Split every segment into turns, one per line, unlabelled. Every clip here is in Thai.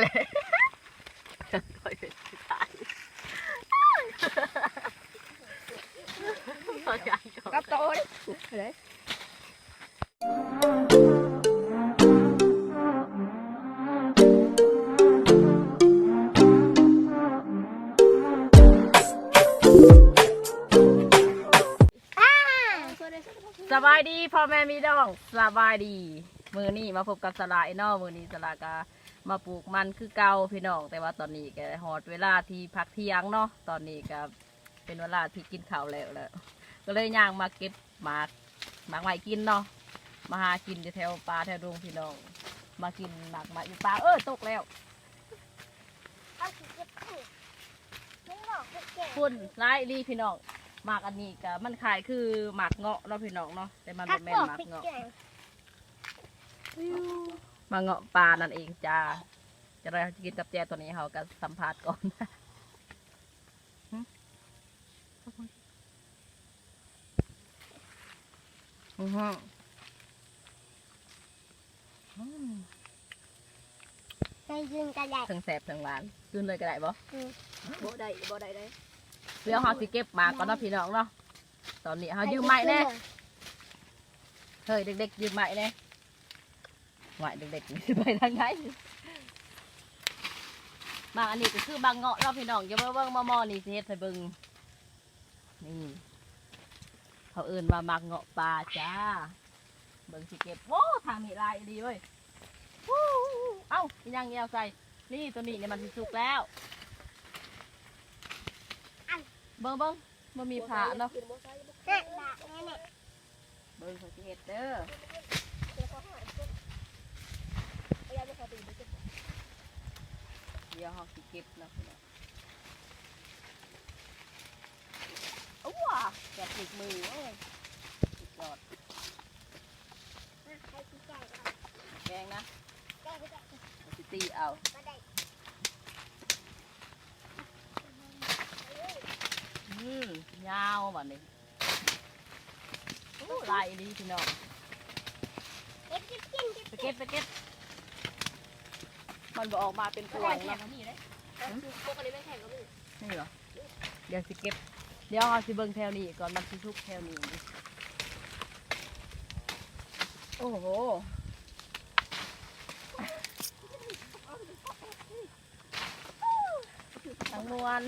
เลยคอยเป็นผู้ชายพอใจก่อน
กับโตเลยเลย
สบายดีพ่อแม่มีดองสบายดี มือนี้มาพบกับสลายเนอมือนี้สลากา มาปลูกมันคือเก่าพี่น้องแต่ว่าตอนนี้ก็หอดเวลาที่พักเที่ยงเนาะตอนนี้ก็เป็นเวลาที่กินข้าวแล้วแล้วก็เลยย่างมาเก็บหมากหมากใหม่กินเนาะมาหากินแถวป่าแถวดงพี่น้อง มากินหมากใหม่อยู่ป่าเออตกแล้ว
คุ
ณไล่รีพี่น้องหมากอันนี้ก็มันขายคือหมากเงาะเนาะพี่น้องเนาะแต่มัน
ทั
บ่
ก
แม่นหมากเงาะ มาเงาะปลานั่นเองจ้าจะได้กินกับแจตัวนี้เขาก็สัมภาษณ์ก่อนหึอื้อหืออืม
ในยืนกระดาษ
ทั้งแสบทั้งหวานขึ้นเลยก็ได้บ่
บ่ได้บ่ได้ได้
เดี๋ยวเขาสิเก็บหมากก่อนเนาะพี่น้องเนาะตอนนี้เขายืมไม้แน่เฮ้ยเด็กๆยืมไม้แน่ไหวเด็กๆนี่ไปทางไหนบางอันนี้ก็คือบางเงาะเนาะพี่น้องอย่ามาเบิ่งมามอนี่สิเฮ็ดให้เบิ่งนี่ เขาเอื่นว่ามักเงาะปลาจ้า เบิ่งสิเก็บโอ้ทางนี้ลายดีเว้ยวู้เอ้าอีหยังเงี้ยเอาใส่ นี่ตัวนี้เนี่ยมันสิสุกแล้วเบิ่งเบิ่งมันมีผ่าเนาะ
นั่นละแน่แน่
เบิ่งเขาสิเฮ็ดเด้อดี๋ยว เขาสิเก็บเนาะพี่น้องอ้าวว้าจับติดมือโอ้ยสุดยอด
ใครที่แก่ก็
แกงนะ
แก่ก็ได้
เอาสิตีเอา
บ่ได้
อืมยาวแบบนี้โอ้ลายดีพี่น้อง
เก็บเก็บกินเก็บ
ไปเก็บไปเก็บ มันบอออกมาเป็นพวงเนาะ
นี่เลยปกติไม่แข่งก็มี
นี่เหรอเดี๋ยวสิเก็บ เดี๋ยวเอาสิเบิ่งแถวนี้ก่อนมันสิทุกแถวนี้โอ้โหทั้งมวล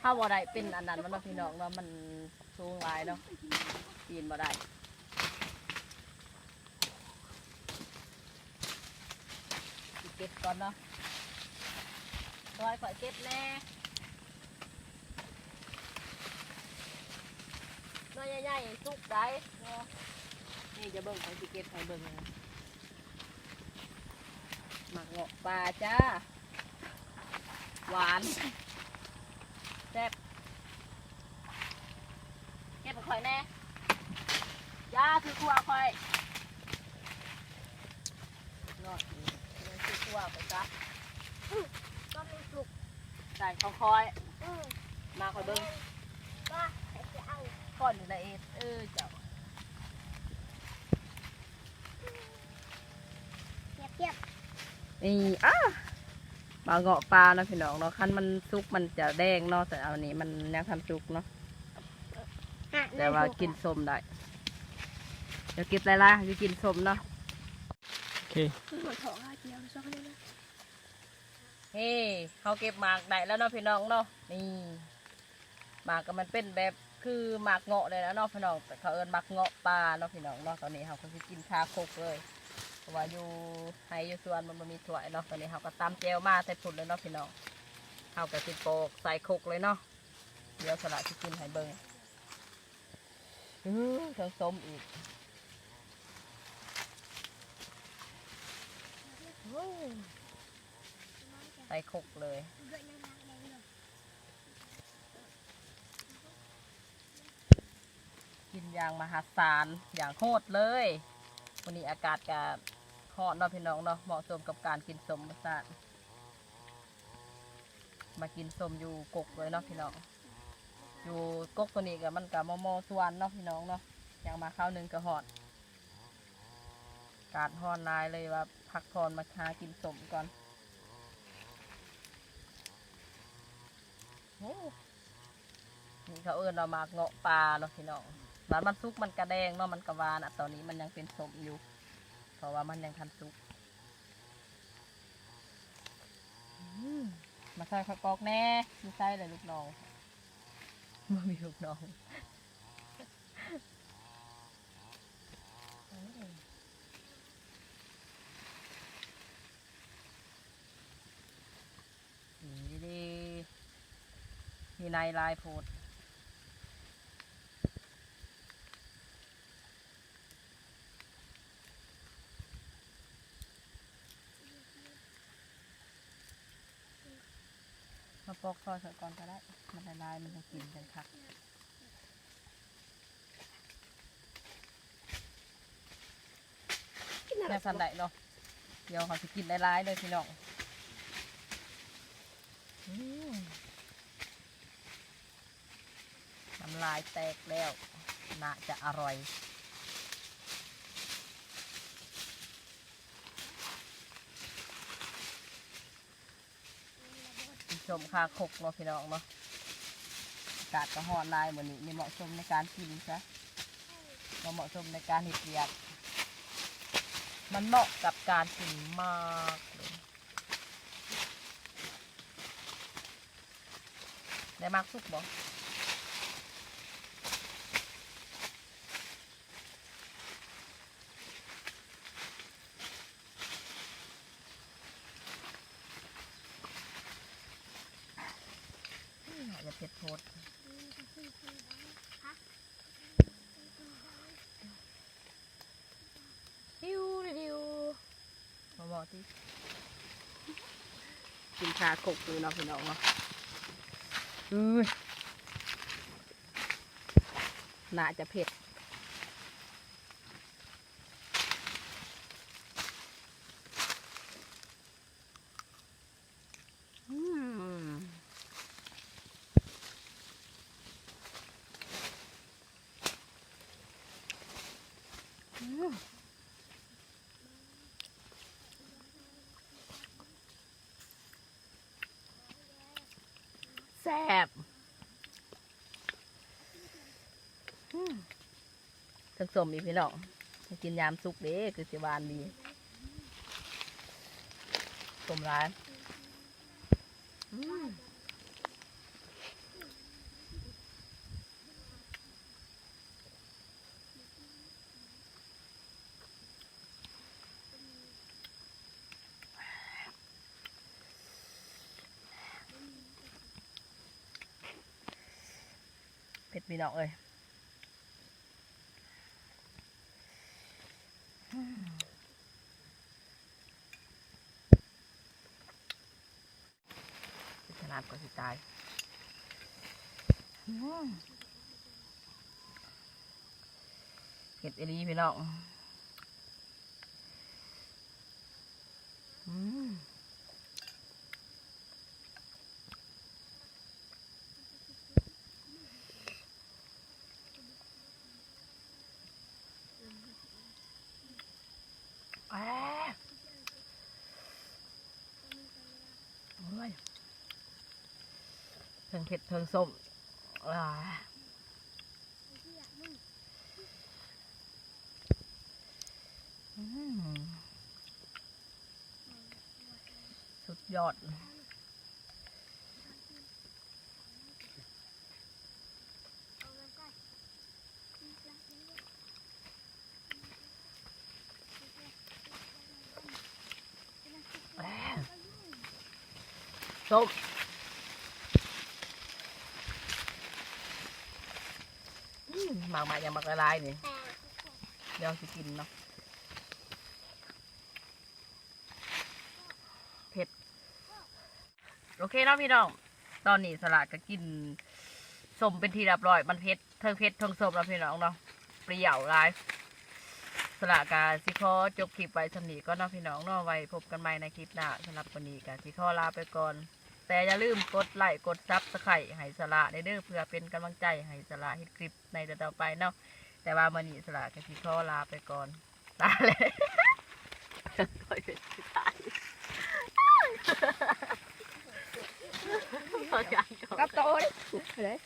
ถ้าบ่ได้เป็นอันนั้นมันเนาะพี่น้องเนาะมันสูงหลายเนาะปีนบ่ได้ เก็บก่อนเนาะคอยคอยเก็บแน่น้อยใหญ่ๆสุกได้เนาะนี่จะเบิ่งคอยสิเก็บให้เบิ่งนะหมักเงาะปลาจ้า หวานแซ่บเก็บข่อยแน่ยาคือครัวข่อยนอดนี่ คือครัวไปซะ
ก็มีปลุก
ใส่ข้าวคอย
อืม
มาข่อยเบิ้ง
ก็ใครจะเอา
ก่อนอยู่ในเอ็ดเออเจ้า
เก็บเก็บ
นี่อะปลาเงาะปลาเนาะพี่น้องเนาะคันมันสุกมันจะแดงเนาะแต่อันนี้มันยังทันสุกเนาะแต่ว่ากินส้มได้เดี๋ยวกินอะไรล่ะจะกินส้มเนาะ
โอเค
หัวถอเกี่ยวชอบกันเลย
เฮ้เขาเก็บหมากได้แล้วเนาะพี่น้องเนาะนี่หมากก็มันเป็นแบบคือหมากเงาะเลยนะเนาะพี่น้องแต่เขาเอิ้นหมากเงาะปลาเนาะพี่น้องเนาะตอนนี้เขาก็สิกินชาโคกเลยเพราะว่าอยู่ไฮอยู่สวนมันมีถ้วเนาะตอนนี้เขาก็ตำแจวมาใส่ผุดเลยเนาะพี่น้องเขาก็สิโปกใส่โคกเลยเนาะเดี๋ยวสละสิกินให้เบิ่งอื้อทั้งส้มอีกโอ้ ใส่โคกเลยกินอย่างมหาศาลอย่างโหดเลย วันนี้อากาศก็ฮอตเนาะพี่น้องเนาะเหมาะสมกับการกินสมประสาทมากินสมอยู่กกเลยเนาะพี่น้อง อยู่กกตัวนี้ก็มันกับมอมอสวนเนาะพี่น้องเนาะอย่างมาข้าวหนึ่งก็ฮอดการฮอนนายเลยว่าพักผ่อนมาหากินสมก่อนโอ้ นี่เขาเอิ้นเรามาเงาะปลาเนาะพี่น้องร้านมันซุกมันกระแดงเนาะมันกระวานอะตอนนี้มันยังเป็นสมอยู่ เพราะว่ามันยังทันซุกมาใส่ข้าวกอกแน่มีใส่เลยลูกน้องไม่มีลูกน้อง นี่ดีมี ในลายโพดมาปอกซอยใส่ก่อนก็ได้ มันละลายมันจะกินกันคักแม่สันได้เนาะ เดี๋ยวเขาจะกินหลายๆเลยพี่น้องอืม น้ำลายแตกแล้ว น่าจะอร่อย ชมคาคกเนาะพี่น้องเนาะอากาศก็ฮ้อนลายเหมือนนี้นี่เหมาะสมในการกินซะบ่เหมาะสมในการเห็ดเรียกมันเหมาะกับการกินมากเลยได้มากสุกบ่อืมอาจจะ เผ็ดโพดดิวดิวมาบอกที่กินชากกดูเนาะพี่น้องเนาะอือน่าจะเผ็ด บทั้งสมอีกพี่น้องกินยามสุกเด้คือสิวานดีสมร้านอืมเผ็ด พี่น้องเอ้ยเป็นขนาดกว่าสิตายเห็ดเอหลีพี่น้อง อืมแอะโอ้ย เทิงเผ็ดเทิงส้มสุดยอดส้ม อืมหมากหมากยังหมากละลายนี่เดี๋ยวสิกินเนาะเผ็ดโอเคเนาะพี่น้อง ตอนนี้สลัดก็กินสมเป็นทีเรียบร้อย มันเผ็ดเทิงเผ็ดเทิงสมแล้วพี่น้องเนาะเปรี้ยวร้ายสละกาสิขอจบคลิปไว้สำนีก็เนาะพี่น้องเนาะไว้พบกันใหม่ในคลิปหน้าสำหรับวันนี้กาสิขอลาไปก่อน แต่อย่าลืมกดไลค์กดซับสไครต์ให้สละได้เด้อเพื่อเป็นกำลังใจให้สละเฮ็ดคลิปในต่อๆไปเนาะแต่ว่ามันนี้สละกสิขอลาไปก่อนลาเลยคอยเป็นผู้ชายพอการก่อน
กับโตเลยเลย